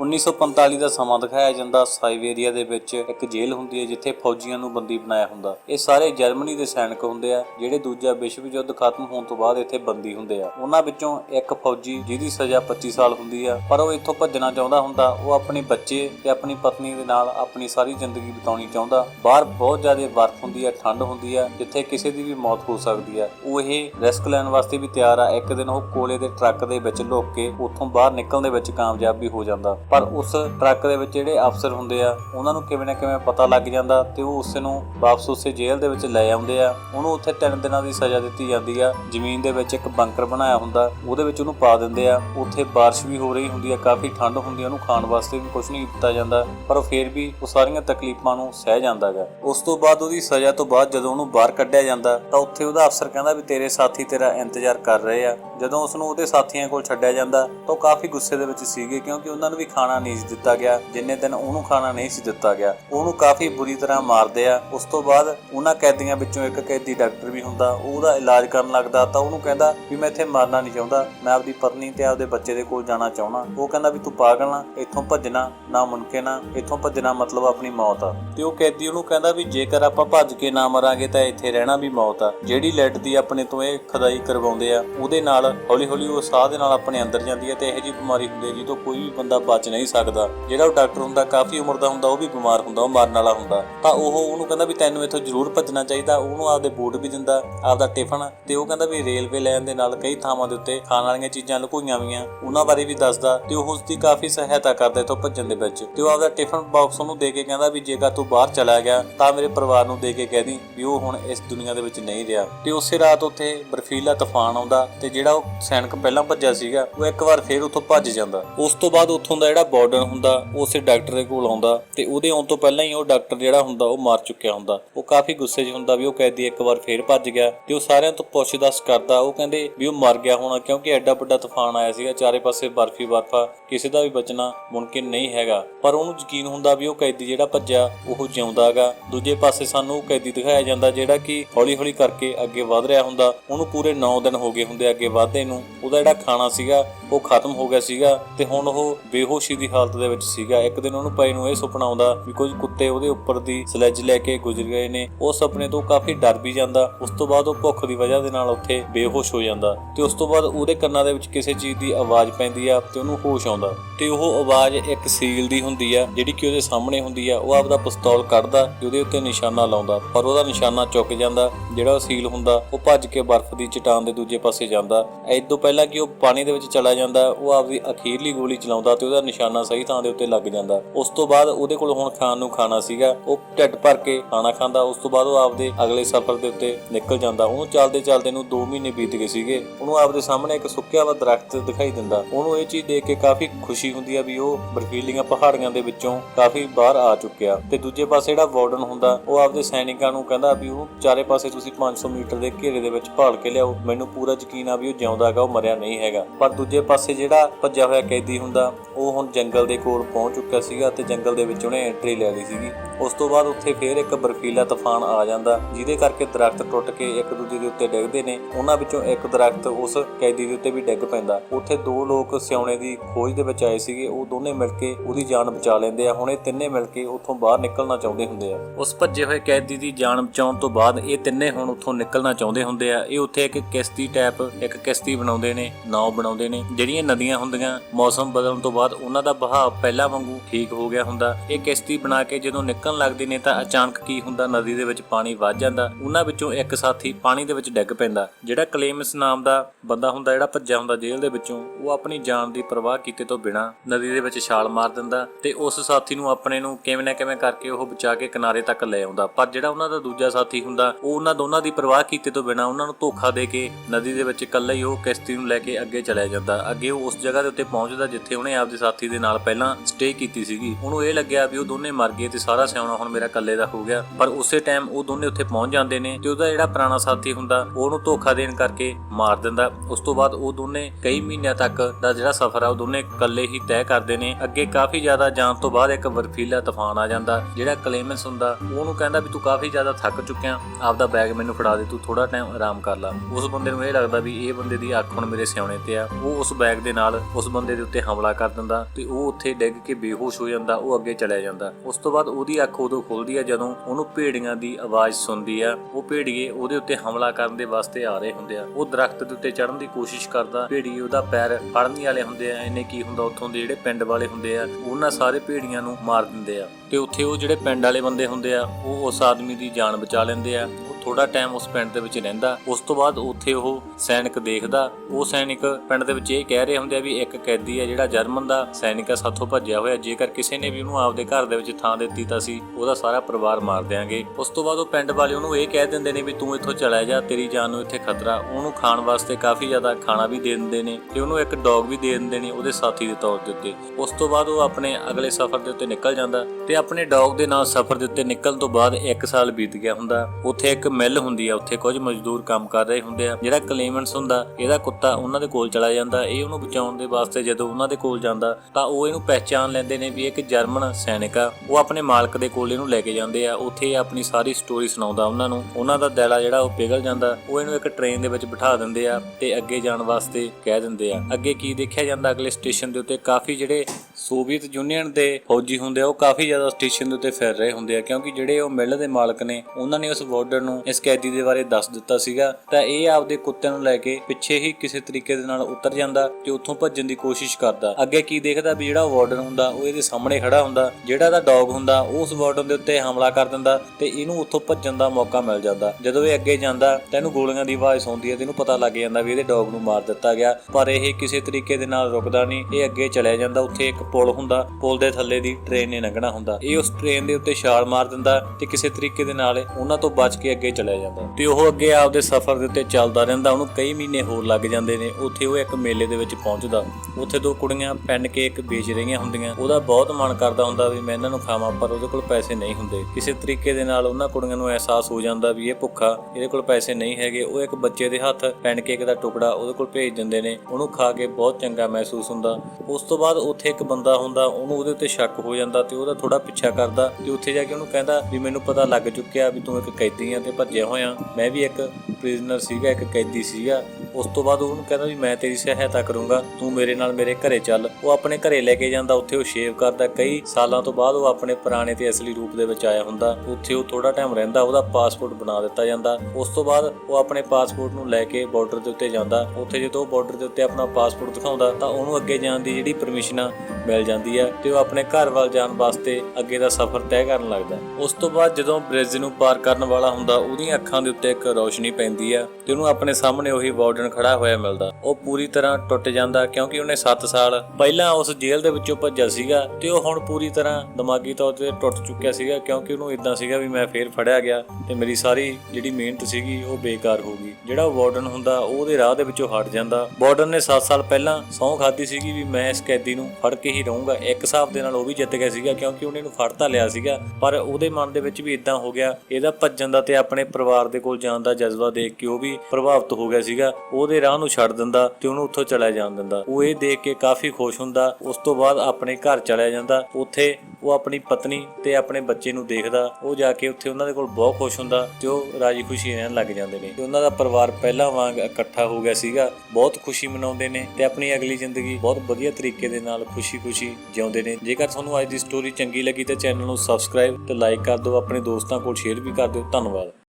1945 ਦਾ ਸਮਾਂ ਦਿਖਾਇਆ ਜਾਂਦਾ। ਸਾਈਬੇਰੀਆ ਦੇ ਵਿੱਚ ਇੱਕ ਜੇਲ੍ਹ ਹੁੰਦੀ ਹੈ, ਜਿੱਥੇ ਫੌਜੀਆਂ ਨੂੰ ਬੰਦੀ ਬਣਾਇਆ ਹੁੰਦਾ। ਇਹ ਸਾਰੇ ਜਰਮਨੀ ਦੇ ਸੈਨਿਕ ਹੁੰਦੇ ਆ, ਜਿਹੜੇ ਦੂਜਾ ਵਿਸ਼ਵ ਯੁੱਧ ਖਤਮ ਹੋਣ ਤੋਂ ਬਾਅਦ ਇੱਥੇ ਬੰਦੀ ਹੁੰਦੇ ਆ। ਉਹਨਾਂ ਵਿੱਚੋਂ ਇੱਕ ਫੌਜੀ, ਜਿਹਦੀ ਸਜ਼ਾ 25 ਸਾਲ ਹੁੰਦੀ ਆ, ਪਰ ਉਹ ਇੱਥੋਂ ਭੱਜਣਾ ਚਾਹੁੰਦਾ ਹੁੰਦਾ। ਉਹ ਆਪਣੇ ਬੱਚੇ ਤੇ ਆਪਣੀ ਪਤਨੀ ਦੇ ਨਾਲ ਆਪਣੀ ਸਾਰੀ ਜ਼ਿੰਦਗੀ ਬਿਤਾਉਣੀ ਚਾਹੁੰਦਾ। ਬਾਹਰ ਬਹੁਤ ਜ਼ਿਆਦਾ ਬਰਫ਼ ਹੁੰਦੀ ਆ, ਠੰਡ ਹੁੰਦੀ ਆ, ਜਿੱਥੇ ਕਿਸੇ ਦੀ ਵੀ ਮੌਤ ਹੋ ਸਕਦੀ ਆ। ਉਹ ਇਹ ਰਿਸਕ ਲੈਣ ਵਾਸਤੇ ਵੀ ਤਿਆਰ ਆ। ਇੱਕ ਦਿਨ ਉਹ ਕੋਲੇ ਦੇ ਟਰੱਕ ਦੇ ਵਿੱਚ ਲੁੱਕ ਕੇ ਉੱਥੋਂ ਬਾਹਰ ਨਿਕਲਣ ਦੇ ਵਿੱਚ ਕਾਮਯਾਬ ਵੀ ਹੋ ਜਾਂਦਾ। ਪਰ ਉਸ ਟਰੱਕ ਦੇ ਵਿੱਚ ਜਿਹੜੇ ਅਫਸਰ ਹੁੰਦੇ ਆ, ਉਹਨਾਂ ਨੂੰ ਕਿਵੇਂ ਨਾ ਕਿਵੇਂ ਪਤਾ ਲੱਗ ਜਾਂਦਾ ਤੇ ਉਹ ਉਸ ਨੂੰ ਵਾਪਸ ਉਸੇ ਜੇਲ੍ਹ ਦੇ ਵਿੱਚ ਲੈ ਆਉਂਦੇ ਆ। ਉਹਨੂੰ ਉੱਥੇ 3 ਦਿਨਾਂ ਦੀ ਸਜ਼ਾ ਦਿੱਤੀ ਜਾਂਦੀ ਆ। ਜ਼ਮੀਨ ਦੇ ਵਿੱਚ ਇੱਕ ਬੰਕਰ ਬਣਾਇਆ ਹੁੰਦਾ, ਉਹਦੇ ਵਿੱਚ ਉਹਨੂੰ ਪਾ ਦਿੰਦੇ ਆ। ਉੱਥੇ ਬਾਰਿਸ਼ ਵੀ ਹੋ ਰਹੀ ਹੁੰਦੀ ਆ, ਕਾਫੀ ਠੰਡ ਹੁੰਦੀ ਆ, ਉਹਨੂੰ ਖਾਣ ਵਾਸਤੇ ਵੀ ਕੁਝ ਨਹੀਂ ਦਿੱਤਾ ਜਾਂਦਾ, ਪਰ ਉਹ ਫੇਰ ਵੀ ਉਹ ਸਾਰੀਆਂ ਤਕਲੀਫਾਂ ਨੂੰ ਸਹਿ ਜਾਂਦਾਗਾ ਉਸ ਤੋਂ ਬਾਅਦ ਉਹਦੀ ਸਜ਼ਾ ਤੋਂ ਬਾਅਦ ਜਦੋਂ ਉਹਨੂੰ ਬਾਹਰ ਕੱਢਿਆ ਜਾਂਦਾ, ਤਾਂ ਉੱਥੇ ਉਹਦਾ ਅਫਸਰ ਕਹਿੰਦਾ ਵੀ ਤੇਰੇ ਸਾਥੀ ਤੇਰਾ ਇੰਤਜ਼ਾਰ ਕਰ ਰਹੇ ਆ। ਜਦੋਂ ਉਸ ਨੂੰ ਉਹਦੇ ਸਾਥੀਆਂ ਕੋਲ ਛੱਡਿਆ ਜਾਂਦਾ, ਤਾਂ ਉਹ ਕਾਫੀ ਗੁੱਸੇ ਦੇ ਵਿੱਚ ਸੀਗੇ, ਕਿਉਂਕਿ ਉਹਨਾਂ ਨੂੰ ਵੀ ਖਾਣਾ ਨਹੀਂ ਸੀ ਦਿੱਤਾ ਗਿਆ, ਜਿੰਨੇ ਦਿਨ ਉਹਨੂੰ ਖਾਣਾ ਨਹੀਂ ਸੀ ਦਿੱਤਾ ਗਿਆ। ਉਹਨੂੰ ਕਾਫੀ ਬੁਰੀ ਤਰ੍ਹਾਂ ਮਾਰਦੇ ਆ। ਉਸ ਤੋਂ ਬਾਅਦ ਉਹਨਾਂ ਕੈਦੀਆਂ ਵਿੱਚੋਂ ਇੱਕ ਕੈਦੀ ਡਾਕਟਰ ਵੀ ਹੁੰਦਾ, ਉਹਦਾ ਇਲਾਜ ਕਰਨ ਲੱਗਦਾ ਤਾਂ ਉਹਨੂੰ ਕਹਿੰਦਾ ਵੀ ਮੈਂ ਇੱਥੇ ਮਰਨਾ ਨਹੀਂ ਚਾਹੁੰਦਾ, ਮੈਂ ਆਪਦੀ ਪਤਨੀ ਤੇ ਆਪਦੇ ਬੱਚੇ ਦੇ ਕੋਲ ਜਾਣਾ ਚਾਹੁੰਦਾ। ਉਹ ਕਹਿੰਦਾ ਵੀ ਤੂੰ ਪਾਗਲ ਨਾ, ਇੱਥੋਂ ਭੱਜਣਾ ਨਾ ਮੁਮਕਿਨ ਆ ਇੱਥੋਂ ਭੱਜਣਾ ਮਤਲਬ ਆਪਣੀ ਮੌਤ ਆ। ਤੇ ਉਹ ਕੈਦੀ ਉਹਨੂੰ ਕਹਿੰਦਾ ਵੀ ਜੇਕਰ ਆਪਾਂ ਭੱਜ ਕੇ ਨਾ ਮਰਾਂਗੇ ਤਾਂ ਇੱਥੇ ਰਹਿਣਾ ਵੀ ਮੌਤ ਆ। ਜਿਹੜੀ ਲੈਟ ਦੀ ਆਪਣੇ ਤੋਂ ਇਹ ਖਦਾਈ ਕਰਵਾਉਂਦੇ ਆ, ਉਹਦੇ ਨਾਲ ਹੌਲੀ ਹੌਲੀ ਉਹ ਸਾਹ ਦੇ ਨਾਲ ਆਪਣੇ ਅੰਦਰ ਜਾਂਦੀ ਹੈ ਤੇ ਇਹੋ ਜਿਹੀ ਬਿਮਾਰੀ ਹੁੰਦੀ ਹੈ ਜਿਹਤੋਂ ਕੋਈ ਵੀ ਬੰਦਾ ਬਚ ਨਹੀਂ ਸਕਦਾ। ਜਿਹੜਾ ਉਹ ਡਾਕਟਰ ਹੁੰਦਾ, ਕਾਫੀ ਉਮਰ ਦਾ ਹੁੰਦਾ, ਉਹ ਵੀ ਬਿਮਾਰ ਹੁੰਦਾ, ਉਹ ਮਰਨ ਵਾਲਾ ਹੁੰਦਾ। ਤਾਂ ਉਹ ਉਹਨੂੰ ਕਹਿੰਦਾ ਵੀ ਤੈਨੂੰ ਇੱਥੋਂ ਜ਼ਰੂਰ ਭੱਜਣਾ ਚਾਹੀਦਾ, ਉਹਨੂੰ ਆਪਦੇ ਬੂਟ ਵੀ ਦਿੰਦਾ, ਆਪਦਾ ਟਿਫਨ। ਤੇ ਉਹ ਕਹਿੰਦਾ ਵੀ ਰੇਲਵੇ ਲਾਈਨ ਦੇ ਨਾਲ ਕਈ ਥਾਵਾਂ ਦੇ ਉੱਤੇ ਖਾਣ ਵਾਲੀਆਂ ਚੀਜ਼ਾਂ ਲੁਕੋਈਆਂ ਹੋਈਆਂ ਉਹਨਾਂ ਬਾਰੇ ਵੀ ਦੱਸਦਾ ਤੇ ਉਹ ਉਸ ਦੀ ਕਾਫੀ ਸਹਾਇਤਾ ਕਰਦਾ ਇੱਥੋਂ ਭੱਜਣ ਦੇ ਵਿੱਚ। ਤੇ ਉਹ ਆਪਦਾ ਟਿਫਨ ਬਾਕਸ ਉਹਨੂੰ ਦੇ ਕੇ ਕਹਿੰਦਾ ਵੀ ਜੇਕਰ ਤੂੰ ਬਾਹਰ ਚਲਾ ਗਿਆ, ਤਾਂ ਮੇਰੇ ਪਰਿਵਾਰ ਨੂੰ ਦੇ ਕੇ ਕਹਿ ਦੀ ਵੀ ਉਹ ਹੁਣ ਇਸ ਦੁਨੀਆ ਦੇ ਵਿੱਚ ਨਹੀਂ ਰਿਹਾ। ਤੇ ਉਸੇ ਰਾਤ ਉੱਥੇ ਬਰਫੀਲਾ ਤੂਫਾਨ ਆਉਂਦਾ ਤੇ ਜਿਹੜਾ ਉਹ ਸੈਨਿਕ ਪਹਿਲਾਂ ਭੱਜਿਆ ਸੀਗਾ, ਉਹ ਇੱਕ ਵਾਰ ਫੇਰ ਉੱਥੋਂ ਭੱਜ ਜਾਂਦਾ। ਉਸ ਤੋਂ ਬਾਅਦ ਉੱਥੋਂ ਦਾ ਜਿਹੜਾ ਬਾਰਡਰ ਹੁੰਦਾ, ਉਹ ਉਸੇ ਡਾਕਟਰ ਦੇ ਕੋਲ ਆਉਂਦਾ ਤੇ ਉਹਦੇ ਆਉਣ ਤੋਂ ਪਹਿਲਾਂ ਹੀ ਉਹ ਡਾਕਟਰ ਜਿਹੜਾ ਹੁੰਦਾ, ਉਹ ਮਾਰ ਚੁੱਕਿਆ ਹੁੰਦਾ। ਉਹ ਕਾਫੀ ਗੁੱਸੇ 'ਚ ਹੁੰਦਾ ਵੀ ਉਹ ਕੈਦੀ ਇੱਕ ਵਾਰ ਫੇਰ ਭੱਜ ਗਿਆ ਤੇ ਉਹ ਸਾਰਿਆਂ ਤੋਂ ਪੁੱਛ-ਦੱਸ ਕਰਦਾ। ਉਹ ਕਹਿੰਦੇ ਵੀ ਉਹ ਮਰ ਗਿਆ ਹੋਣਾ ਕਿਉਂਕਿ ਐਡਾ ਵੱਡਾ ਤੂਫਾਨ ਆਇਆ ਸੀਗਾ, ਚਾਰੇ ਪਾਸੇ ਬਰਫੀ ਬਰਫਾ, ਕਿਸੇ ਦਾ ਵੀ ਬਚਣਾ ਮੁਮਕਿਨ ਨਹੀਂ ਹੈਗਾ। ਪਰ ਉਹਨੂੰ ਯਕੀਨ ਹੁੰਦਾ ਵੀ ਉਹ ਕੈਦੀ ਜਿਹੜਾ ਭੱਜਿਆ, ਉਹ ਜਿਉਂਦਾਗਾ ਦੂਜੇ ਪਾਸੇ ਸਾਨੂੰ ਉਹ ਕੈਦੀ ਦਿਖਾਇਆ ਜਾਂਦਾ ਜਿਹੜਾ ਕਿ ਹੌਲੀ-ਹੌਲੀ ਕਰਕੇ ਅੱਗੇ ਵਧ ਰਿਹਾ ਹੁੰਦਾ। ਉਹਨੂੰ ਪੂਰੇ 9 ਦਿਨ ਹੋ ਗਏ ਹੁੰਦੇ ਅੱਗੇ ਵਧਦੇ ਨੂੰ। ਉਹਦਾ ਜਿਹੜਾ ਖਾਣਾ ਸੀਗਾ, ਉਹ ਖਤਮ ਹੋ ਗਿਆ ਸੀਗਾ ਤੇ ਹੁਣ ਉਹ ਬੇਹੋਸ਼ ਦੀ ਹਾਲਤ ਦੇ ਵਿੱਚ ਸੀਗਾ। ਇੱਕ ਦਿਨ ਉਹਨੂੰ ਪਏ ਨੂੰ ਇਹ ਸੁਪਨਾ ਆਉਂਦਾ ਵੀ ਕੁਝ ਕੁੱਤੇ ਉਹਦੇ ਉੱਪਰ ਦੀ ਸਲੈਜ ਲੈ ਕੇ ਗੁਜ਼ਰ ਗਏ ਨੇ। ਉਹ ਸੁਪਨੇ ਤੋਂ ਕਾਫੀ ਡਰ ਵੀ ਜਾਂਦਾ। ਉਸ ਤੋਂ ਬਾਅਦ ਉਹ ਭੁੱਖ ਦੀ ਵਜ੍ਹਾ ਦੇ ਨਾਲ ਉੱਥੇ ਬੇਹੋਸ਼ ਹੋ ਜਾਂਦਾ ਤੇ ਉਸ ਤੋਂ ਬਾਅਦ ਉਹਦੇ ਕੰਨਾਂ ਦੇ ਵਿੱਚ ਕਿਸੇ ਚੀਜ਼ ਦੀ ਆਵਾਜ਼ ਪੈਂਦੀ ਆ ਤੇ ਉਹਨੂੰ ਹੋਸ਼ ਆਉਂਦਾ। ਤੇ ਉਹ ਆਵਾਜ਼ ਇੱਕ ਸੀਲ ਦੀ ਹੁੰਦੀ ਆ, ਜਿਹੜੀ ਕਿ ਉਹਦੇ ਸਾਹਮਣੇ ਹੁੰਦੀ ਆ। ਉਹ ਆਪਦਾ ਪਿਸਤੌਲ ਕੱਢਦਾ ਤੇ ਉਹਦੇ ਉੱਤੇ ਨਿਸ਼ਾਨਾ ਲਾਉਂਦਾ। ਪਰ ਉਹਦਾ ਨਿਸ਼ਾਨਾ ਚੁੱਕ ਜਾਂਦਾ, ਜਿਹੜਾ ਉਹ ਸੀਲ ਹੁੰਦਾ, ਉਹ ਭੱਜ ਕੇ ਬਰਫ਼ ਦੀ ਚਟਾਨ ਦੇ ਦੂਜੇ ਪਾਸੇ ਜਾਂਦਾ। ਐਦੋਂ ਪਹਿਲਾਂ ਕਿ ਉਹ ਪਾਣੀ ਦੇ ਵਿੱਚ ਚਲਾ ਜਾਂਦਾ, ਉਹ ਆਪਦੀ ਅਖੀਰਲੀ ਗੋਲੀ ਚਲਾਉਂਦਾ ਤੇ ਉਹਦਾ ਨਿਸ਼ਾਨਾ ਸਹੀ ਥਾਂ ਦੇ ਉੱਤੇ ਲੱਗ ਜਾਂਦਾ। ਉਸ ਤੋਂ ਬਾਅਦ ਉਹਦੇ ਕੋਲ ਹੁਣ ਖਾਣ ਨੂੰ ਖਾਣਾ ਸੀਗਾ, ਉਹ ਢਿੱਡ ਭਰ ਕੇ ਖਾਣਾ ਖਾਂਦਾ, ਉਸ ਤੋਂ ਬਾਅਦ ਉਹ ਆਪਦੇ ਅਗਲੇ ਸਫ਼ਰ ਦੇ ਉੱਤੇ ਨਿਕਲ ਜਾਂਦਾ। ਉਹਨੂੰ ਚੱਲਦੇ ਚੱਲਦੇ ਨੂੰ 2 ਮਹੀਨੇ ਬੀਤ ਗਏ ਸੀਗੇ। ਉਹਨੂੰ ਆਪਦੇ ਸਾਹਮਣੇ ਇੱਕ ਸੁੱਕਿਆ ਵਾ ਦਰਖਤ ਦਿਖਾਈ ਦਿੰਦਾ। ਉਹਨੂੰ ਇਹ ਚੀਜ਼ ਦੇਖ ਕੇ ਕਾਫੀ ਖੁਸ਼ੀ ਹੁੰਦੀ ਆ ਵੀ ਉਹ ਬਰਫੀਲੀਆਂ ਪਹਾੜੀਆਂ ਦੇ ਵਿੱਚੋਂ ਕਾਫੀ ਬਾਹਰ ਆ ਚੁੱਕਿਆ। ਤੇ ਦੂਜੇ ਪਾਸੇ ਜਿਹੜਾ ਵਾਰਡਨ ਹੁੰਦਾ, ਉਹ ਆਪਦੇ ਸੈਨਿਕਾਂ ਨੂੰ ਕਹਿੰਦਾ ਵੀ ਉਹ ਚਾਰੇ ਪਾਸੇ ਤੁਸੀਂ 500 ਮੀਟਰ ਦੇ ਘੇਰੇ ਦੇ ਵਿੱਚ ਭਾਲ ਕੇ ਲਿਆਓ। ਮੈਨੂੰ ਪੂਰਾ ਯਕੀਨ ਆ ਵੀ ਉਹ ਜਿਉਂਦਾ ਹੈਗਾ, ਉਹ ਮਰਿਆ ਨਹੀਂ ਹੈਗਾ। ਪਰ ਦੂਜੇ ਪਾਸੇ ਜਿਹੜਾ ਭੱਜਿਆ ਹੋਇਆ ਕੈਦੀ ਹੁੰਦਾ, ਉਹ ਹੁਣ ਜੰਗਲ ਦੇ ਕੋਲ ਪਹੁੰਚ ਚੁੱਕਿਆ ਸੀਗਾ ਤੇ ਜੰਗਲ ਦੇ ਵਿੱਚ ਉਹਨੇ ਐਂਟਰੀ ਲੈ ਲਈ ਸੀਗੀ। ਉਸ ਤੋਂ ਬਾਅਦ ਉੱਥੇ ਫੇਰ ਇੱਕ ਬਰਫੀਲਾ ਤੂਫਾਨ ਆ ਜਾਂਦਾ, ਜਿਹਦੇ ਕਰਕੇ ਦਰਖਤ ਟੁੱਟ ਕੇ ਇੱਕ ਦੂਜੇ ਦੇ ਉੱਤੇ ਡਿੱਗਦੇ ਨੇ। ਉਹਨਾਂ ਵਿੱਚੋਂ ਇੱਕ ਦਰਖਤ ਉਸ ਕੈਦੀ ਦੇ ਉੱਤੇ ਵੀ ਡਿੱਗ ਪੈਂਦਾ। ਉੱਥੇ ਦੋ ਲੋਕ ਸਿਆਉਣੇ ਦੀ ਖੋਜ ਦੇ ਵਿੱਚ ਆਏ ਸੀਗੇ। ਉਹ ਦੋਨੇ ਮਿਲ ਕੇ ਉਹਦੀ ਜਾਨ ਬਚਾ ਲੈਂਦੇ ਆ। ਹੁਣ ਇਹ ਤਿੰਨੇ ਮਿਲ ਕੇ ਉੱਥੋਂ ਬਾਹਰ ਨਿਕਲਣਾ ਚਾਹੁੰਦੇ ਹੁੰਦੇ ਆ। ਉਸ ਭੱਜੇ ਹੋਏ ਕੈਦੀ ਦੀ ਜਾਨ ਬਚਾਉਣ ਤੋਂ ਬਾਅਦ ਇਹ ਤਿੰਨੇ ਹੁਣ ਉੱਥੋਂ ਨਿਕਲਣਾ ਚਾਹੁੰਦੇ ਹੁੰਦੇ ਆ। ਇਹ ਉੱਥੇ ਇੱਕ ਕਿਸ਼ਤੀ ਟੈਪ, ਇੱਕ ਕਿਸ਼ਤੀ ਬਣਾਉਂਦੇ ਨੇ ਨਾਓ ਬਣਾਉਂਦੇ ਨੇ। ਜਿਹੜੀਆਂ ਨਦੀਆਂ ਹੁੰਦੀਆਂ, ਮੌਸਮ ਬਦਲਣ ਤੋਂ ਬਾਅਦ ਉਹਨਾਂ ਦਾ ਵਹਾਅ ਪਹਿਲਾਂ ਵਾਂਗੂ ਠੀਕ ਹੋ ਗਿਆ ਹੁੰਦਾ। ਇਹ ਕਿਸ਼ਤੀ ਬਣਾ ਕੇ ਜਦੋਂ ਨਿਕਲ ਨਿਕਲਣ ਲੱਗਦੇ ਨੇ ਤਾਂ ਅਚਾਨਕ ਕੀ ਹੁੰਦਾ, ਨਦੀ ਦੇ ਵਿੱਚ ਪਾਣੀ ਵੱਧ ਜਾਂਦਾ, ਉਹਨਾਂ ਵਿੱਚੋਂ ਇੱਕ ਸਾਥੀ ਪਾਣੀ ਦੇ ਵਿੱਚ ਡਿੱਗ ਪੈਂਦਾ। ਜਿਹੜਾ ਕਲੇਮਸ ਨਾਮ ਦਾ ਬੰਦਾ ਹੁੰਦਾ, ਜਿਹੜਾ ਭੱਜਿਆ ਹੁੰਦਾ ਜੇਲ੍ਹ ਦੇ ਵਿੱਚੋਂ, ਉਹ ਆਪਣੀ ਜਾਨ ਦੀ ਪਰਵਾਹ ਕੀਤੇ ਤੋਂ ਬਿਨਾ ਨਦੀ ਦੇ ਵਿੱਚ ਛਾਲ ਮਾਰ ਦਿੰਦਾ ਤੇ ਉਸ ਸਾਥੀ ਨੂੰ ਆਪਣੇ ਨੂੰ ਕਿਵੇਂ ਨਾ ਕਿਵੇਂ ਕਰਕੇ ਉਹ ਬਚਾ ਕੇ ਕਿਨਾਰੇ ਤੱਕ ਲੈ ਆਉਂਦਾ। ਪਰ ਜਿਹੜਾ ਉਹਨਾਂ ਦਾ ਦੂਜਾ ਸਾਥੀ ਹੁੰਦਾ, ਉਹ ਉਹਨਾਂ ਦੋਨਾਂ ਦੀ ਪਰਵਾਹ ਕੀਤੇ ਤੋਂ ਬਿਨਾ ਉਹਨਾਂ ਨੂੰ ਧੋਖਾ ਦੇ ਕੇ ਨਦੀ ਦੇ ਵਿੱਚ ਇਕੱਲਾ ਹੀ ਉਹ ਕਿਸ਼ਤੀ ਨੂੰ ਲੈ ਕੇ ਅੱਗੇ ਚਲਿਆ ਜਾਂਦਾ। ਅੱਗੇ ਉਹ ਉਸ ਜਗ੍ਹਾ ਦੇ ਉੱਤੇ ਪਹੁੰਚਦਾ ਜਿੱਥੇ ਉਹਨੇ ਆਪਦੇ ਸਾਥੀ ਦੇ ਨਾਲ ਪਹਿਲਾਂ ਸਟੇ ਕੀਤੀ ਸੀਗੀ। ਉਹਨੂੰ ਇਹ ਲੱਗਿਆ ਵੀ ਉਹ ਦੋਨੇ ਮਰ ਗਏ ਤੇ ਸਾਰਾ ਸਿਆਉਣਾ ਹੁਣ ਮੇਰਾ ਇਕੱਲੇ ਦਾ ਹੋ ਗਿਆ। ਪਰ ਉਸੇ ਟਾਈਮ ਉਹ ਦੋਨੇ ਉੱਥੇ ਪਹੁੰਚ ਜਾਂਦੇ ਨੇ ਤੇ ਉਹਦਾ ਜਿਹੜਾ ਪੁਰਾਣਾ ਸਾਥੀ ਹੁੰਦਾ, ਉਹਨੂੰ ਧੋਖਾ ਦੇਣ ਕਰਕੇ ਮਾਰ ਦਿੰਦਾ। ਉਸ ਤੋਂ ਬਾਅਦ ਉਹ ਦੋਨੇ ਕਈ ਮਹੀਨਿਆਂ ਤੱਕ ਦਾ ਜਿਹੜਾ ਸਫ਼ਰ ਆ, ਉਹ ਦੋਨੇ ਇਕੱਲੇ ਹੀ ਤੈਅ ਕਰਦੇ ਨੇ। ਅੱਗੇ ਕਾਫੀ ਜ਼ਿਆਦਾ ਜਾਣ ਤੋਂ ਬਾਅਦ ਇੱਕ ਬਰਫੀਲਾ ਤੂਫਾਨ ਆ ਜਾਂਦਾ, ਜਿਹੜਾ ਕਲੇਮੈਂਸ ਹੁੰਦਾ। ਉਹਨੂੰ ਕਹਿੰਦਾ ਵੀ ਤੂੰ ਕਾਫੀ ਜ਼ਿਆਦਾ ਥੱਕ ਚੁੱਕਿਆ, ਆਪਦਾ ਬੈਗ ਮੈਨੂੰ ਫੜਾ ਦੇ, ਤੂੰ ਥੋੜਾ ਟਾਈਮ ਆਰਾਮ ਕਰ ਲੈ। ਉਸ ਬੰਦੇ ਨੂੰ ਇਹ ਲੱਗਦਾ ਵੀ ਇਹ ਬੰਦੇ ਦੀ ਅੱਖ ਹੁਣ ਮੇਰੇ ਸਿਆਉਣੇ ਤੇ ਆ। ਉਹ ਉਸ ਬੈਗ ਦੇ ਨਾਲ ਉਸ ਬੰਦੇ ਦੇ ਉੱਤੇ ਹਮਲਾ ਕਰ ਦਿੰਦਾ ਤੇ ਉਹ ਉੱਥੇ ਡਿੱਗ ਕੇ ਬੇਹੋਸ਼ ਹੋ ਜਾਂਦਾ, ਉਹ ਅੱਗੇ ਚਲਿਆ ਜਾਂਦਾ। ਉਸ ਤੋਂ ਬਾਅਦ ਉਹਦੀ ਅੱਖ ਉਦੋਂ ਖੁੱਲਦੀ ਆ ਜਦੋਂ ਉਹਨੂੰ ਭੇੜੀਆਂ ਦੀ ਆਵਾਜ਼ ਸੁਣਦੀ ਆ। ਉਹ ਭੇੜੀਏ ਉਹਦੇ ਉੱਤੇ ਹਮਲਾ ਕਰਨ ਦੇ ਵਾਸਤੇ ਆ ਰਹੇ ਹੁੰਦੇ ਆ। ਉਹ ਦਰਖਤ ਦੇ ਉੱਤੇ ਚੜਨ ਦੀ ਕੋਸ਼ਿਸ਼ ਕਰਦਾ। ਭੇੜੀਏ ਉਹਦਾ ਪੈਰ ਫੜਨ ਵਾਲੇ ਹੁੰਦੇ ਆ। ਇਹਨੇ ਕੀ ਹੁੰਦਾ? ਉੱਥੋਂ ਦੇ ਜਿਹੜੇ ਪਿੰਡ ਵਾਲੇ ਹੁੰਦੇ ਆ, ਉਹਨਾਂ ਸਾਰੇ ਭੇੜੀਆਂ ਨੂੰ ਮਾਰ ਦਿੰਦੇ ਆ। ਤੇ ਉੱਥੇ ਉਹ ਜਿਹੜੇ ਪਿੰਡ ਵਾਲੇ ਬੰਦੇ ਹੁੰਦੇ ਆ, ਉਹ ਉਸ ਆਦਮੀ ਦੀ ਜਾਨ ਬਚਾ ਲੈਂਦੇ ਆ। ਥੋੜਾ ਟਾਈਮ ਉਸ ਪਿੰਡ ਦੇ ਵਿੱਚ ਰਹਿੰਦਾ, ਉਸ ਤੋਂ ਬਾਅਦ ਉੱਥੇ ਉਹ ਸੈਨਿਕ ਦੇਖਦਾ। ਉਹ ਸੈਨਿਕ ਪਿੰਡ ਦੇ ਵਿੱਚ ਇਹ ਕਹਿ ਰਹੇ ਹੁੰਦੇ ਆ ਵੀ ਇੱਕ ਕੈਦੀ ਹੈ ਜਿਹੜਾ ਜਰਮਨ ਦਾ ਸੈਨਿਕ ਆ, ਸਾਥੋਂ ਭੱਜਿਆ ਹੋਇਆ। ਜੇਕਰ ਕਿਸੇ ਨੇ ਵੀ ਉਹਨੂੰ ਆਪਦੇ ਘਰ ਦੇ ਵਿੱਚ ਥਾਂ ਦਿੱਤੀ ਤਾਂ ਸੀ ਉਹਦਾ ਸਾਰਾ ਪਰਿਵਾਰ ਮਾਰ ਦਿਆਂਗੇ। ਉਸ ਤੋਂ ਬਾਅਦ ਉਹ ਪਿੰਡ ਵਾਲੇ ਉਹਨੂੰ ਇਹ ਕਹਿ ਦਿੰਦੇ ਨੇ ਵੀ ਤੂੰ ਇੱਥੋਂ ਚਲਾ ਜਾ, ਤੇਰੀ ਜਾਨ ਨੂੰ ਇੱਥੇ ਖਤਰਾ। ਉਹਨੂੰ ਖਾਣ ਵਾਸਤੇ ਕਾਫੀ ਜ਼ਿਆਦਾ ਖਾਣਾ ਵੀ ਦੇ ਦਿੰਦੇ ਨੇ ਤੇ ਉਹਨੂੰ ਇੱਕ ਡੌਗ ਵੀ ਦੇ ਦਿੰਦੇ ਨੇ ਉਹਦੇ ਸਾਥੀ ਦੇ ਤੌਰ ਦੇ ਉੱਤੇ। ਉਸ ਤੋਂ ਬਾਅਦ ਉਹ ਆਪਣੇ ਅਗਲੇ ਸਫ਼ਰ ਦੇ ਉੱਤੇ ਨਿਕਲ ਜਾਂਦਾ ਤੇ ਆਪਣੇ ਡੌਗ ਦੇ ਨਾਲ ਸਫ਼ਰ ਦੇ ਉੱਤੇ ਨਿਕਲਣ ਤੋਂ ਬਾਅਦ 1 ਸਾਲ ਬੀਤ ਗਿਆ ਹੁੰਦਾ। ਉੱਥੇ ਇੱਕ ਮਿੱਲ ਹੁੰਦੀ ਆ, ਉੱਥੇ ਕੁਝ ਮਜ਼ਦੂਰ ਕੰਮ ਕਰ ਰਹੇ ਹੁੰਦੇ ਆ। ਜਿਹੜਾ ਕਲੇਮੈਂਟਸ ਹੁੰਦਾ, ਇਹਦਾ ਕੁੱਤਾ ਉਹਨਾਂ ਦੇ ਕੋਲ ਚਲਾ ਜਾਂਦਾ, ਇਹ ਉਹਨੂੰ ਬਚਾਉਣ ਦੇ ਵਾਸਤੇ ਜਦੋਂ ਉਹਨਾਂ ਦੇ ਕੋਲ ਜਾਂਦਾ, ਤਾਂ ਉਹ ਇਹਨੂੰ ਪਹਿਚਾਨ ਲੈਂਦੇ ਨੇ ਵੀ ਇਹ ਇੱਕ ਜਰਮਨ ਸੈਨਿਕ ਆ। ਉਹ ਆਪਣੇ ਮਾਲਕ ਦੇ ਕੋਲ ਇਹਨੂੰ ਲੈ ਕੇ ਜਾਂਦੇ ਆ, ਉੱਥੇ ਇਹ ਆਪਣੀ ਸਾਰੀ ਸਟੋਰੀ ਸੁਣਾਉਂਦਾ ਉਹਨਾਂ ਨੂੰ। ਉਹਨਾਂ ਦਾ ਦਿਲ ਆ ਜਿਹੜਾ ਉਹ ਪਿਘਲ ਜਾਂਦਾ, ਉਹ ਇਹਨੂੰ ਇੱਕ ਟ੍ਰੇਨ ਦੇ ਵਿੱਚ ਬਿਠਾ ਦਿੰਦੇ ਆ ਤੇ ਅੱਗੇ ਜਾਣ ਵਾਸਤੇ ਕਹਿ ਦਿੰਦੇ ਆ। ਅੱਗੇ ਕੀ ਦੇਖਿਆ ਜਾਂਦਾ, ਅਗਲੇ ਸਟੇਸ਼ਨ ਦੇ ਉੱਤੇ ਕਾਫੀ ਜਿਹੜੇ ਸੋਵੀਅਤ ਯੂਨੀਅਨ ਦੇ ਫੌਜੀ ਹੁੰਦੇ ਆ, ਉਹ ਕਾਫੀ ਜ਼ਿਆਦਾ ਸਟੇਸ਼ਨ ਦੇ ਉੱਤੇ ਫਿਰ ਰਹੇ ਹੁੰਦੇ ਆ, ਕਿਉਂਕਿ ਜਿਹੜੇ ਉਹ ਮਿਲ ਦੇ ਮਾਲਕ ਨੇ, ਉਹਨਾਂ ਨੇ ਉਸ ਵਾਰਡਰ ਨੂੰ ਇਸ ਕੈਦੀ ਦੇ ਬਾਰੇ ਦੱਸ ਦਿੱਤਾ ਸੀਗਾ। ਤਾਂ ਇਹ ਆਪਦੇ ਕੁੱਤੇ ਨੂੰ ਲੈ ਕੇ ਪਿੱਛੇ ਹੀ ਕਿਸੇ ਤਰੀਕੇ ਦੇ ਨਾਲ ਉਤਰ ਜਾਂਦਾ ਤੇ ਉੱਥੋਂ ਭੱਜਣ ਦੀ ਕੋਸ਼ਿਸ਼ ਕਰਦਾ। ਅੱਗੇ ਕੀ ਦੇਖਦਾ ਵੀ ਜਿਹੜਾ ਵਾਰਡਰ ਹੁੰਦਾ, ਉਹ ਇਹਦੇ ਸਾਹਮਣੇ ਖੜਾ ਹੁੰਦਾ, ਜਿਹੜਾ ਦਾ ਡੌਗ ਹੁੰਦਾ, ਉਹ ਉਸ ਵਾਰਡਰ ਦੇ ਉੱਤੇ ਹਮਲਾ ਕਰ ਦਿੰਦਾ ਤੇ ਇਹਨੂੰ ਉੱਥੋਂ ਭੱਜਣ ਦਾ ਮੌਕਾ ਮਿਲ ਜਾਂਦਾ। ਜਦੋਂ ਇਹ ਅੱਗੇ ਜਾਂਦਾ, ਤਾਂ ਇਹਨੂੰ ਗੋਲੀਆਂ ਦੀ ਆਵਾਜ਼ ਸੁਣਦੀ ਹੈ ਤੇ ਇਹਨੂੰ ਪਤਾ ਲੱਗ ਜਾਂਦਾ ਵੀ ਇਹਦੇ ਡੌਗ ਨੂੰ ਮਾਰ ਦਿੱਤਾ ਗਿਆ। ਪਰ ਇਹ ਕਿਸੇ ਤਰੀਕੇ ਦੇ ਨਾਲ ਰੁਕਦਾ ਨਹੀਂ, ਇਹ ਅੱਗੇ ਚਲਿਆ ਜਾਂਦਾ, ਉੱਥੇ ਇੱਕ ਪੁਲ ਹੁੰਦਾ, ਪੁਲ ਦੇ ਥੱਲੇ ਦੀ ਟ੍ਰੇਨ ਨੇ ਲੰਘਣਾ ਹੁੰਦਾ। ਇਹ ਉਸ ਟ੍ਰੇਨ ਦੇ ਉੱਤੇ ਛਾਲ ਮਾਰ ਦਿੰਦਾ ਤੇ ਕਿਸੇ ਤਰੀਕੇ ਦੇ ਨਾਲ ਉਹਨਾਂ ਤੋਂ ਬਚ ਕੇ ਅੱਗੇ ਚਲਿਆ ਜਾਂਦਾ। ਤੇ ਉਹ ਅੱਗੇ ਆਪਦੇ ਸਫ਼ਰ ਦੇ ਉੱਤੇ ਚੱਲਦਾ ਰਹਿੰਦਾ, ਉਹਨੂੰ ਕਈ ਮਹੀਨੇ ਹੋਰ ਲੱਗ ਜਾਂਦੇ ਨੇ। ਉੱਥੇ ਉਹ ਇੱਕ ਮੇਲੇ ਦੇ ਵਿੱਚ ਪਹੁੰਚਦਾ। ਉੱਥੇ ਦੋ ਕੁੜੀਆਂ ਪੈਨ ਕੇਕ ਵੇਚ ਰਹੀਆਂ ਹੁੰਦੀਆਂ। ਉਹਦਾ ਬਹੁਤ ਮਨ ਕਰਦਾ ਹੁੰਦਾ ਵੀ ਮੈਂ ਇਹਨਾਂ ਨੂੰ ਖਾਵਾਂ, ਪਰ ਉਹਦੇ ਕੋਲ ਪੈਸੇ ਨਹੀਂ ਹੁੰਦੇ। ਕਿਸੇ ਤਰੀਕੇ ਦੇ ਨਾਲ ਉਹਨਾਂ ਕੁੜੀਆਂ ਨੂੰ ਅਹਿਸਾਸ ਹੋ ਜਾਂਦਾ ਵੀ ਇਹ ਭੁੱਖਾ, ਇਹਦੇ ਕੋਲ ਪੈਸੇ ਨਹੀਂ ਹੈਗੇ। ਉਹ ਇੱਕ ਬੱਚੇ ਦੇ ਹੱਥ ਪੈਨ ਕੇਕ ਦਾ ਟੁਕੜਾ ਉਹਦੇ ਕੋਲ ਭੇਜ ਦਿੰਦੇ ਨੇ। ਉਹਨੂੰ ਖਾ ਕੇ ਬਹੁਤ ਚੰਗਾ ਮਹਿਸੂਸ ਹੁੰਦਾ। ਉਸ ਤੋਂ ਬਾਅਦ ਉੱਥੇ ਇੱਕ ਬੰਦਾ ਹੁੰਦਾ, ਉਹਨੂੰ ਉਹਦੇ ਉੱਤੇ ਸ਼ੱਕ ਹੋ ਜਾਂਦਾ ਤੇ ਉਹਦਾ ਥੋੜਾ ਪਿੱਛਾ ਕਰਦਾ ਤੇ ਉੱਥੇ ਜਾ ਕੇ ਉਹਨੂੰ ਕਹਿੰਦਾ ਵੀ ਮੈਨੂੰ ਪਤਾ ਲੱਗ ਚੁੱਕਿਆ ਵੀ ਤੂੰ ਇੱਕ ਕੈਦੀ ਆ ਤੇ ਭੱਜਿਆ ਹੋਇਆ। ਮੈਂ ਵੀ ਇੱਕ ਪ੍ਰਿਜ਼ਨਰ ਸੀਗਾ, ਇੱਕ ਕੈਦੀ ਸੀਗਾ। ਉਸ ਤੋਂ ਬਾਅਦ ਉਹਨੂੰ ਕਹਿੰਦਾ ਵੀ ਮੈਂ ਤੇਰੀ ਸਹਾਇਤਾ ਕਰੂੰਗਾ, ਤੂੰ ਮੇਰੇ ਨਾਲ ਮੇਰੇ ਘਰੇ ਚੱਲ। ਉਹ ਆਪਣੇ ਘਰੇ ਲੈ ਕੇ ਜਾਂਦਾ, ਉੱਥੇ ਉਹ ਸ਼ੇਵ ਕਰਦਾ। ਕਈ ਸਾਲਾਂ ਤੋਂ ਬਾਅਦ ਉਹ ਆਪਣੇ ਪੁਰਾਣੇ ਤੇ ਅਸਲੀ ਰੂਪ ਦੇ ਵਿੱਚ ਆਇਆ ਹੁੰਦਾ। ਉੱਥੇ ਉਹ ਥੋੜਾ ਟਾਈਮ ਰਹਿੰਦਾ, ਉਹਦਾ ਪਾਸਪੋਰਟ ਬਣਾ ਦਿੱਤਾ ਜਾਂਦਾ। ਉਸ ਤੋਂ ਬਾਅਦ ਉਹ ਆਪਣੇ ਪਾਸਪੋਰਟ ਨੂੰ ਲੈ ਕੇ ਬਾਰਡਰ ਦੇ ਉੱਤੇ ਜਾਂਦਾ। ਉੱਥੇ ਜਦੋਂ ਉਹ ਬਾਰਡਰ ਦੇ ਉੱਤੇ ਆਪਣਾ ਪਾਸਪੋਰਟ ਦਿਖਾਉਂਦਾ, ਤਾਂ ਉਹਨੂੰ ਅੱਗੇ ਜਾਣ ਦੀ ਜਿਹੜੀ ਪਰਮਿਸ਼ਨ ਆ, ਮਿਲ ਜਾਂਦੀ ਹੈ ਤੇ ਉਹ ਆਪਣੇ ਘਰ ਵੱਲ ਜਾਣ ਵਾਸਤੇ ਅੱਗੇ ਦਾ ਸਫ਼ਰ ਤੈਅ ਕਰਨ ਲੱਗਦਾ। ਉਸ ਤੋਂ ਬਾਅਦ ਜਦੋਂ ਬ੍ਰਿਜ ਨੂੰ ਪਾਰ ਕਰਨ ਵਾਲਾ ਹੁੰਦਾ, ਉਹਦੀਆਂ ਅੱਖਾਂ ਦੇ ਉੱਤੇ ਇੱਕ ਰੌਸ਼ਨੀ ਪੈਂਦੀ ਆ ਤੇ ਉਹਨੂੰ ਆਪਣੇ ਸਾਹਮਣੇ ਉਹੀ ਵਾਰਡਨ ਖੜਾ ਹੋਇਆ ਮਿਲਦਾ। ਉਹ ਪੂਰੀ ਤਰ੍ਹਾਂ ਟੁੱਟ ਜਾਂਦਾ ਕਿਉਂਕਿ ਉਹਨੇ 7 ਸਾਲ ਪਹਿਲਾਂ ਉਸ ਜੇਲ੍ਹ ਦੇ ਵਿੱਚੋਂ ਭੱਜਿਆ ਸੀਗਾ ਤੇ ਉਹ ਹੁਣ ਪੂਰੀ ਤਰ੍ਹਾਂ ਦਿਮਾਗੀ ਤੌਰ ਤੇ ਟੁੱਟ ਚੁੱਕਿਆ ਸੀਗਾ ਕਿਉਂਕਿ ਉਹਨੂੰ ਇਦਾਂ ਸੀਗਾ ਵੀ ਮੈਂ ਫੇਰ ਫੜਿਆ ਗਿਆ ਤੇ ਮੇਰੀ ਸਾਰੀ ਜਿਹੜੀ ਮਿਹਨਤ ਸੀਗੀ ਉਹ ਬੇਕਾਰ ਹੋ ਗਈ। ਜਿਹੜਾ ਵਾਰਡਨ ਹੁੰਦਾ ਉਹਦੇ ਰਾਹ ਦੇ ਵਿੱਚੋਂ ਹਟ ਜਾਂਦਾ। ਵਾਰਡਨ ਨੇ 7 ਸਾਲ ਪਹਿਲਾਂ ਸਹੁੰ ਖਾਦੀ ਸੀਗੀ ਵੀ ਮੈਂ ਇਸ ਕੈਦੀ ਨੂੰ ਫੜ ਕੇ ਹੀ ਰਹੂੰਗਾ। ਇੱਕ ਹਿਸਾਬ ਦੇ ਨਾਲ ਉਹ ਵੀ ਜਿੱਤ ਗਿਆ ਸੀਗਾ ਕਿਉਂਕਿ ਉਹਨੇ ਨੂੰ ਫੜ ਤਾਂ ਲਿਆ ਸੀਗਾ। ਪਰ ਉਹਦੇ ਮਨ ਦੇ ਵਿੱਚ ਵੀ ਇਦਾਂ ਹੋ ਗਿਆ, ਇਹਦਾ ਭੱਜਣ ਦਾ ਤੇ ਆਪਣੇ ਪਰਿਵਾਰ ਦੇ ਕੋਲ ਜਾਣ ਦਾ ਜਜ਼ਬਾ ਦੇਖ ਕੇ ਉਹ ਵੀ ਪ੍ਰਭਾਵਿਤ ਹੋ ਗਿਆ ਸੀਗਾ, ਉਹਦੇ ਰਾਹ ਨੂੰ ਛੱਡ ਦਿੰਦਾ ਤੇ ਉਹਨੂੰ ਉੱਥੋਂ ਚਲਾ ਜਾਣ ਦਿੰਦਾ। ਉਹ ਇਹ ਦੇਖ ਕੇ ਕਾਫੀ ਖੁਸ਼ ਹੁੰਦਾ, ਉਸ ਤੋਂ ਬਾਅਦ ਆਪਣੇ ਘਰ ਚਲਿਆ ਜਾਂਦਾ। ਉੱਥੇ ਉਹ ਆਪਣੀ ਪਤਨੀ ਤੇ ਆਪਣੇ ਬੱਚੇ ਨੂੰ ਦੇਖਦਾ, ਉਹ ਜਾ ਕੇ ਉੱਥੇ ਉਹਨਾਂ ਦੇ ਕੋਲ ਬਹੁਤ ਖੁਸ਼ ਹੁੰਦਾ ਤੇ ਉਹ ਰਾਜੀ ਖੁਸ਼ੀ ਰਹਿਣ ਲੱਗ ਜਾਂਦੇ ਨੇ। ਤੇ ਉਹਨਾਂ ਦਾ ਪਰਿਵਾਰ ਪਹਿਲਾਂ ਵਾਂਗ ਇਕੱਠਾ ਹੋ ਗਿਆ ਸੀਗਾ, ਬਹੁਤ ਖੁਸ਼ੀ ਮਨਾਉਂਦੇ ਨੇ ਤੇ ਆਪਣੀ ਅਗਲੀ ਜ਼ਿੰਦਗੀ ਬਹੁਤ ਵਧੀਆ ਤਰੀਕੇ ਦੇ ਨਾਲ ਖੁਸ਼ੀ-ਖੁਸ਼ੀ ਜਿਉਂਦੇ ਨੇ। ਜੇਕਰ ਤੁਹਾਨੂੰ ਅੱਜ ਦੀ ਸਟੋਰੀ ਚੰਗੀ ਲੱਗੀ ਤਾਂ ਚੈਨਲ ਨੂੰ ਸਬਸਕ੍ਰਾਈਬ ਤੇ ਲਾਈਕ ਕਰ ਦਿਓ, ਆਪਣੇ ਦੋਸਤਾਂ ਕੋਲ ਸ਼ੇਅਰ ਵੀ ਕਰ ਦਿਓ। ਧੰਨਵਾਦ।